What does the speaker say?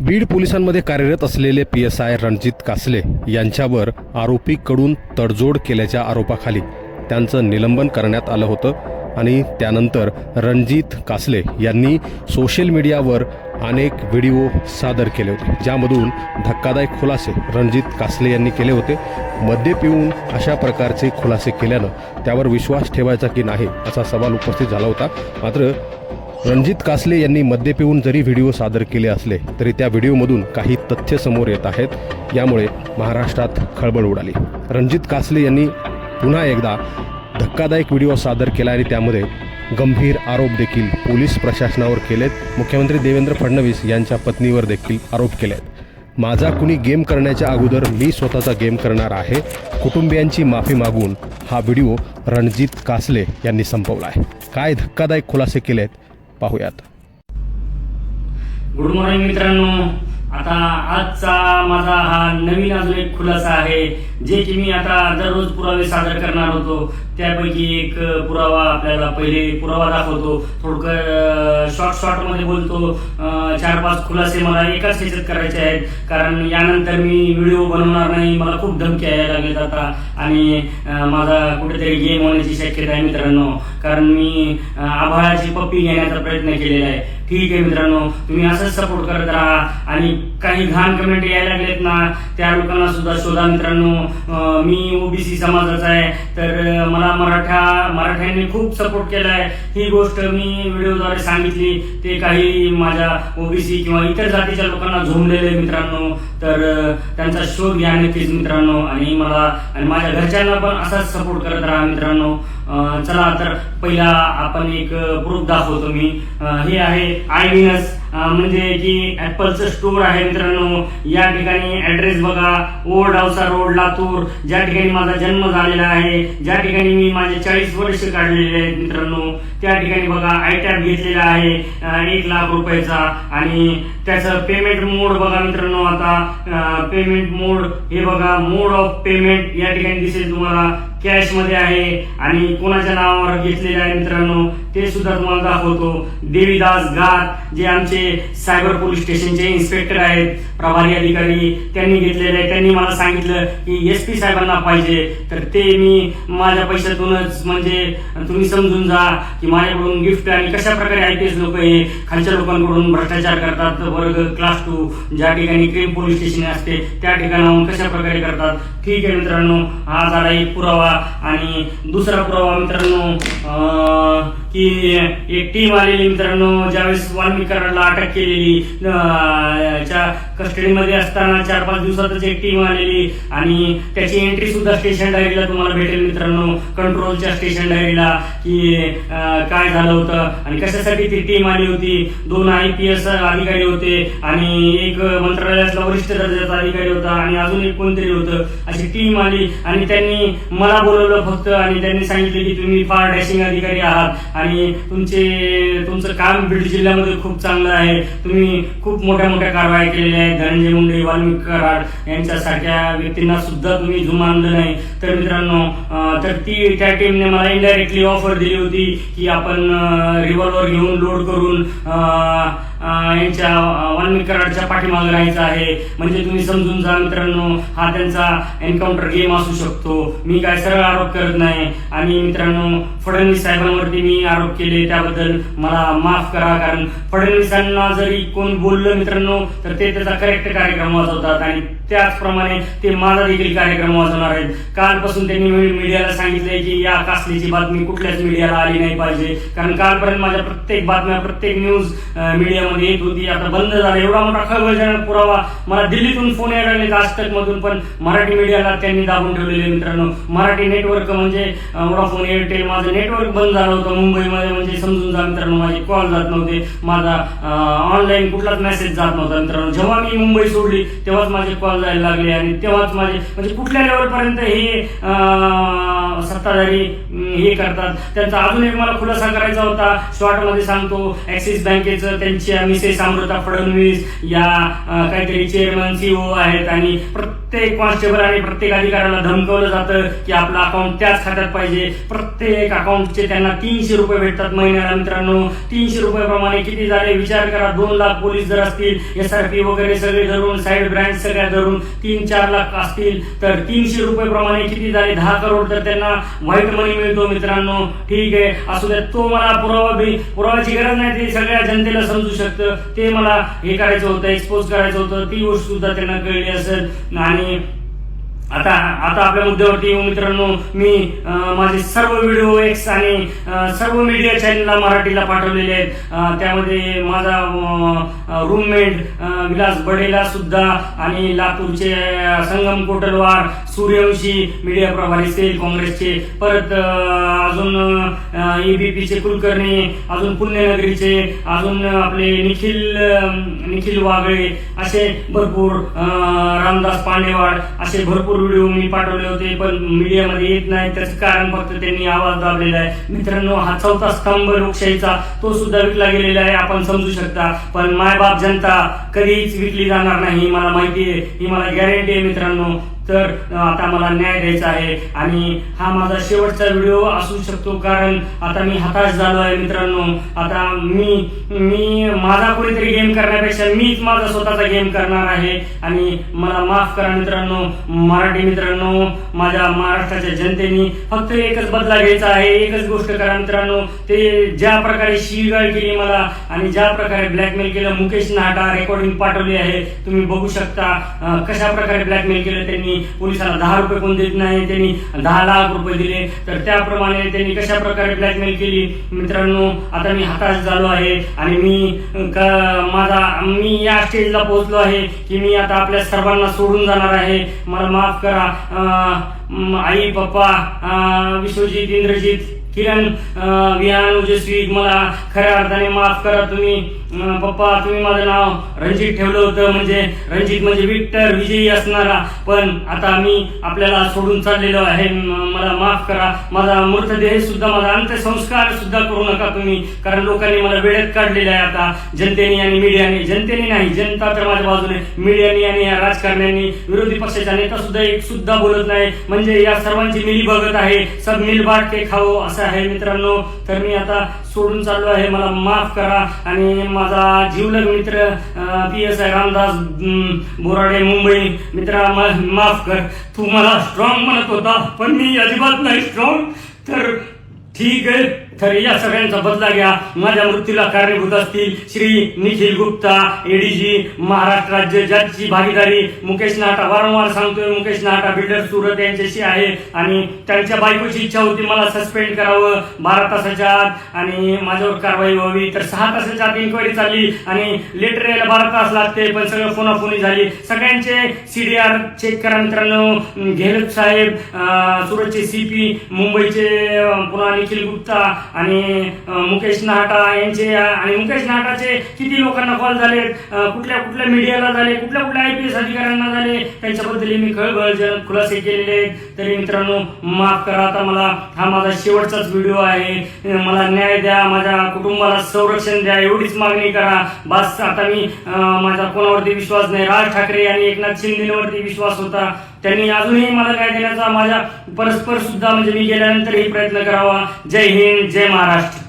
बीड पोलिसांमध्ये कार्यरत असलेले P S I Ranjit Kasle यांच्यावर आरोपीकडून तडजोड केल्याच्या आरोपाखाली त्यांचं निलंबन करण्यात आलं होतं आणि त्यानंतर रणजित कासले यांनी सोशल मीडियावर अनेक व्हिडिओ सादर केले होते ज्यामधून धक्कादायक खुलासे रणजित कासले यांनी केले होते. मद्य पिऊन अशा प्रकारचे खुलासे केल्यानं त्यावर विश्वास ठेवायचा की नाही असा सवाल उपस्थित झाला होता. मात्र रणजित कासले यांनी मद्य पिऊन जरी व्हिडिओ सादर केले असले तरी त्या व्हिडिओमधून काही तथ्य समोर येत आहेत यामुळे महाराष्ट्रात खळबळ उडाली. रणजित कासले यांनी पुन्हा एकदा धक्कादायक व्हिडिओ सादर केला आणि त्यामध्ये गंभीर आरोप देखील पोलीस प्रशासनावर केलेत. मुख्यमंत्री देवेंद्र फडणवीस यांच्या पत्नीवर देखील आरोप केलेत. माझा कुणी गेम करण्याच्या अगोदर मी स्वतःचा गेम करणार आहे. कुटुंबियांची माफी मागून हा व्हिडिओ रणजित कासले यांनी संपवला आहे काय धक्कादायक खुलासे केलेत? पाहूयात. गुड मॉर्निंग मित्रांनो. आता आजचा माझा हा नवीन अजून एक खुलासा आहे जे की मी आता दररोज पुरावे सादर करणार होतो. त्यापैकी एक पुरावा आपल्याला पहिले पुरावा दाखवतो. थोडक शॉर्ट शॉर्टमध्ये बोलतो. चार पाच खुलासे मला एकाच ह्याच्यात करायचे आहेत. कारण यानंतर मी व्हिडिओ बनवणार नाही मला खूप धमकी यायला लागेल आता. आणि माझा कुठेतरी गेम होण्याची शक्यता आहे मित्रांनो. कारण मी आभाळाची पप्पी घेण्याचा प्रयत्न केलेला आहे. ठीक आहे मित्रांनो तुम्ही असंच सपोर्ट करत राहा आणि काही घाण कमेंट यायला लागलेत ना त्या लोकांना सुद्धा शोधा मित्रांनो. मी ओबीसी समाजाचा आहे तर मला मराठा मराठ्यांनी खूप सपोर्ट केलाय. ही गोष्ट मी व्हिडिओद्वारे सांगितली ते काही माझ्या ओबीसी किंवा इतर जातीच्या लोकांना झोंबलेले मित्रांनो. तर त्यांचा शोध घ्या नक्कीच मित्रांनो आणि मला आणि माझ्या घरच्यांना पण असाच सपोर्ट करत राहा मित्रांनो. चला तर पहिला आपण एक प्रूफ दाखवतो मी. हे आहे आय म्हणजे की ऍपलचं स्टोअर आहे मित्रांनो. या ठिकाणी ऍड्रेस बघा. Old Ausa road Latur. ज्या ठिकाणी माझा जन्म झालेला आहे ज्या ठिकाणी मी माझे चाळीस वर्ष काढलेले आहेत मित्रांनो त्या ठिकाणी बघा आय टॅब घेतलेला आहे एक लाख रुपयाचा. आणि त्याचं पेमेंट मोड बघा मित्रांनो आता. पेमेंट मोड हे बघा मोड ऑफ पेमेंट या ठिकाणी दिसेल तुम्हाला. कॅशमध्ये आहे आणि कोणाच्या नावावर घेतलेले आहे मित्रांनो ते सुद्धा तुम्हाला दाखवतो. देवीदास गात जे आमचे सायबर पोलीस स्टेशनचे इन्स्पेक्टर आहेत प्रभारी अधिकारी त्यांनी घेतलेले आहे. त्यांनी मला सांगितलं की एस पी साहेबांना पाहिजे. तर ते मी माझ्या पैशातूनच म्हणजे तुम्ही समजून जा की माझ्याकडून गिफ्ट आणि कशा प्रकारे आय पी एस लोक हे खालच्या लोकांकडून भ्रष्टाचार करतात वर्ग क्लास टू ज्या ठिकाणी क्रीम पोलीस स्टेशन असते त्या ठिकाणाहून कशा प्रकारे करतात ठीक आहे मित्रांनो हा झाला एक पुरावा आणि दुसरा पुरावा मित्रांनो अं, की एक टीम आलेली मित्रांनो ज्यावेळेस वाल्मिक अटक केलेली च्या कस्टडीमध्ये असताना चार पाच दिवसातच एक टीम आलेली आणि त्याची एंट्री सुद्धा स्टेशन डायरीला तुम्हाला भेटेल मित्रांनो कंट्रोलच्या स्टेशन डायरीला की काय झालं होतं आणि कशासाठी ती टीम आली होती. दोन आय पी एस अधिकारी होते आणि एक मंत्रालयातला वरिष्ठ दर्जाचा अधिकारी होता आणि अजून एक कोणतरी होतं. अशी टीम आली आणि त्यांनी मला बोलवलं फक्त आणि त्यांनी सांगितलं की तुम्ही फार डॅशिंग अधिकारी आहात आणि तुमचे तुमचं काम बीड जिल्ह्यामध्ये खूप चांगलं आहे. तुम्ही खूप मोठ्या मोठ्या कारवाया केलेल्या आहेत. धनंजय मुंडे वाल्मिक कराड यांच्यासारख्या व्यक्तींना सुद्धा तुम्ही जुमानलं नाही. तर मित्रांनो तर ती त्या टीमने मला इनडायरेक्टली ऑफर दिली होती की आपण रिव्हॉल्वर घेऊन लोड करून यांच्या अं, वाल्मिक कराडच्या पाठीमागे राहायचं आहे. म्हणजे तुम्ही समजून जा मित्रांनो हा त्यांचा एन्काउंटर गेम असू शकतो. मी काय सरळ आरोप करत नाही. आणि मित्रांनो फडणवीस साहेबांवरती मी आरोप केले त्याबद्दल मला माफ करा. कारण फडणवीसांना जरी कोण बोललं मित्रांनो तर ते त्याचा करेक्ट कार्यक्रम वाजवतात. आणि त्याचप्रमाणे ते माझा देखील कार्यक्रम वाजवणार आहेत. कालपासून त्यांनी मी- मीडियाला सांगितलंय की या कासलीची बातमी कुठल्याच मीडियाला आली नाही पाहिजे. कारण कालपर्यंत माझ्या प्रत्येक बातम्या प्रत्येक न्यूज मीडिया मीडियामध्ये येत होती आता बंद झालं. एवढा मोठा खळबळजनक पुरावा मला दिल्लीतून फोन यायला लागले आजतक मधून पण मराठी मीडियाला त्यांनी दाबून ठेवलेले मित्रांनो. मराठी नेटवर्क म्हणजे वोडाफोन एअरटेल माझं नेटवर्क बंद झालं होतं मुंबईमध्ये. म्हणजे समजून जा मित्रांनो माझे कॉल जात नव्हते. माझा ऑनलाईन कुठलाच मेसेज जात नव्हता मित्रांनो. जेव्हा मी मुंबई सोडली तेव्हाच माझे कॉल जायला लागले. आणि तेव्हाच माझे म्हणजे कुठल्या लेवलपर्यंत हे सत्ताधारी हे करतात. त्यांचा अजून एक मला खुलासा करायचा होता. शॉर्टमध्ये सांगतो ऍक्सिस बँकेचं त्यांची मिसेस अमृता फडणवीस या काहीतरी चेअरमन सीओ आहेत आणि प्रत्येक कॉन्स्टेबल आणि प्रत्येक अधिकाऱ्याला धमकवलं जातं की आपलं अकाउंट त्याच खात्यात पाहिजे. प्रत्येक अकाउंटचे त्यांना तीनशे रुपये भेटतात महिन्याला मित्रांनो. तीनशे रुपयाप्रमाणे किती झाले? विचार करा दोन लाख पोलीस जर असतील एस आर पी वगैरे सगळे धरून साईड ब्रँच सगळ्या धरून तीन चार लाख असतील तर तीनशे रुपये प्रमाणे किती झाले? दहा करोड तर त्यांना व्हाईट मनी मिळतो मित्रांनो. ठीक आहे. असू द्या तो मला पुरावा पुरावाची पुराव्याची गरज नाही ते सगळ्या जनतेला समजू शकतं. ते मला हे करायचं होतं एक्सपोज करायचं होतं. ती गोष्ट सुद्धा त्यांना कळली असेल. आणि online आता आता आपल्या मुद्द्यावरती येऊ मित्रांनो. मी माझे सर्व व्हिडिओ एक्स आणि सर्व मीडिया चॅनलला मराठीला पाठवलेले आहेत. त्यामध्ये माझा रूममेट विलास बडेला सुद्धा आणि लातूरचे संगम कोटलवार सूर्यवंशी मीडिया प्रभारी सेल काँग्रेसचे परत अजून एबीपीचे कुलकर्णी अजून पुण्यनगरीचे अजून आपले निखिल निखिल वागळे असे भरपूर रामदास पांडेवाड असे भरपूर व्हिडिओ मी पाठवले होते पण मीडियामध्ये येत नाही. त्याचं कारण फक्त त्यांनी आवाज दाबलेला आहे. मित्रांनो हा चौथा स्तंभ लोकशाहीचा तो सुद्धा विकला गेलेला आहे. आपण समजू शकता. पण मायबाप जनता कधीच विकली जाणार नाही मला माहिती आहे. ही मला गॅरंटी आहे मित्रांनो. तर आता मला न्याय द्यायचा आहे. आणि हा माझा शेवटचा व्हिडिओ असू शकतो कारण आता मी हताश झालो आहे मित्रांनो. आता मी मी माझा कोणीतरी गेम करण्यापेक्षा मीच माझा स्वतःचा गेम करणार आहे. आणि मला माफ करा मित्रांनो. मराठी मित्रांनो माझ्या महाराष्ट्राच्या जनतेने फक्त एकच बदला घ्यायचा आहे. एकच गोष्ट करा मित्रांनो. ते ज्या प्रकारे शिवीगाळ केली मला आणि ज्या प्रकारे ब्लॅकमेल केलं मुकेश नाटा रेकॉर्डिंग पाठवली आहे. तुम्ही बघू शकता कशा प्रकारे ब्लॅकमेल केलं त्यांनी. पोलिसाला दहा रुपये कोण देत नाही त्यांनी दहा लाख रुपये दिले. तर त्याप्रमाणे त्यांनी कशा प्रकारे ब्लॅकमेल केली? मित्रांनो आता मी हताश झालो आहे आणि मी माझा मी या स्टेजला पोहोचलो आहे की मी आता आपल्या सर्वांना सोडून जाणार आहे. मला माफ करा. अं, आई पप्पा विश्वजीत विश्वजित इंद्रजित किरण अं, विहान ओजस्वी मला खऱ्या अर्थाने माफ करा तुम्ही पप्पा तुम्ही माझं नाव रणजित ठेवलं होतं म्हणजे रणजित म्हणजे विक्टर विजयी असणारा. पण आता मी आपल्याला सोडून चाललेलो आहे मला माफ करा. माझा मृतदेह सुद्धा माझा अंत्यसंस्कार सुद्धा करू नका तुम्ही कारण लोकांनी मला वेळेत काढलेलं आहे आता. जनतेने आणि मीडियाने जनतेने नाही जनता तर माझ्या बाजूने मीडियाने आणि या राजकारण्यांनी विरोधी पक्षाचा नेता सुद्धा एक सुद्धा बोलत नाही. म्हणजे या सर्वांची मिली बघत आहे सब मिल बाट के खाओ असं आहे मित्रांनो. तर मी आता सोडून चाललो आहे. मला माफ करा. आणि माझा जीवलग मित्र P S I Ramdas Borade Mumbai. मित्रा माफ कर. तू मला स्ट्रॉंग म्हणत होता पण मी अजिबात नाही स्ट्रॉंग तर ठीक आहे. तर या सगळ्यांचा बदला घ्या. माझ्या मृत्यूला कारणीभूत असतील श्री निखिल गुप्ता एडीजी महाराष्ट्र राज्य ज्याची भागीदारी मुकेश नाटा वारंवार सांगतोय. मुकेश नाटा बिल्डर सुरत यांच्याशी आहे आणि त्यांच्या बायकोची इच्छा होती मला सस्पेंड करावं. बारा तासाच्या आत आणि माझ्यावर कारवाई व्हावी. तर सहा तासाच्या आत इन्क्वायरी चालली आणि लेटर यायला बारा तास लागते पण सगळं फोनाफोनी झाली. सगळ्यांचे सीडीआर चेक करा मित्रांनो. घेलप साहेब सुरतचे सीपी मुंबईचे पुन्हा निखिल गुप्ता आणि मुकेश नाहटा यांचे आणि मुकेश नाहटाचे किती लोकांना कॉल झाले कुठल्या कुठल्या मीडियाला झाले? कुठल्या कुठल्या आय पी एस अधिकाऱ्यांना झाले? त्यांच्याबद्दल मी खळबळजनक खुलासे केलेले आहेत. तरी मित्रांनो माफ करा आता मला हा माझा शेवटचाच व्हिडिओ आहे. मला न्याय द्या माझ्या कुटुंबाला संरक्षण द्या एवढीच मागणी करा. बस आता मी माझा कोणावरती विश्वास नाही. राज ठाकरे आणि एकनाथ शिंदेवरती विश्वास होता. त्यांनी अजूनही मला न्याय देण्याचा माझ्या परस्पर सुद्धा म्हणजे मी गेल्यानंतरही प्रयत्न करावा. जय हिंद जय महाराष्ट्र.